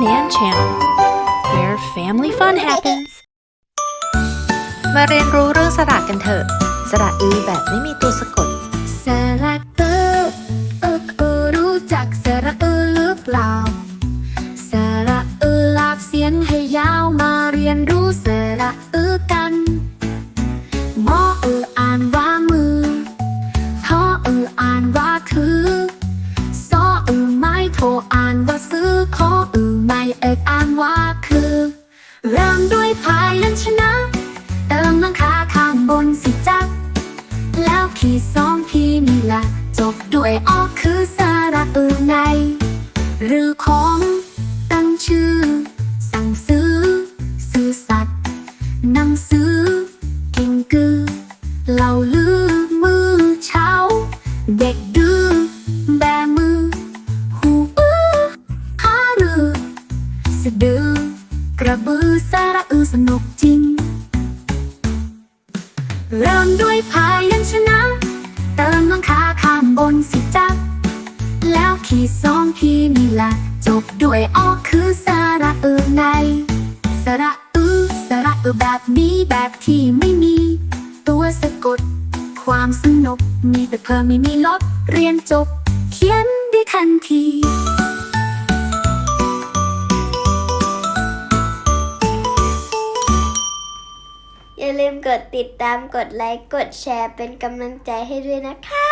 Nan Channel, where family fun happens. มาเรียนรู้เรื่องสระกันเถอะ สระอีแบบไม่มีตัวสะกด สระเออเออเออรู้จักสระเออหรือเปล่า สระเออลากเสียงให้ยาวมาเรียนรู้สระเออกัน เริ่มด้วยพายัญชนะ เติมหลังคาข้างบนสิจัก แล้วขีดสองทีนี่ละจบด้วยออกคือสาระเออใน หรือของตั้งชื่อ สั่งซื้อ ซื้อสัตว์หนังสือกินกือเหล่าลือมือเช้า เด็กดื้อแบมือ หูอื้อหารือสะดือ กระบือสาระอือสนุกจริง เริ่มด้วยพายัญชนะ เติมลังคาข้างบนสิจัก แล้วขีดสองทีนี่ละจบด้วยออคือสาระเออใน สระอือสระเออแบบนี้แบบที่ไม่มี ตัวสะกด ความสนุกมีแต่เพิ่มไม่มีลดเรียนจบ เขียนได้ทันที อย่าลืมกดติดตามกดไลค์ กดแชร์เป็นกำลังใจให้ด้วยนะคะ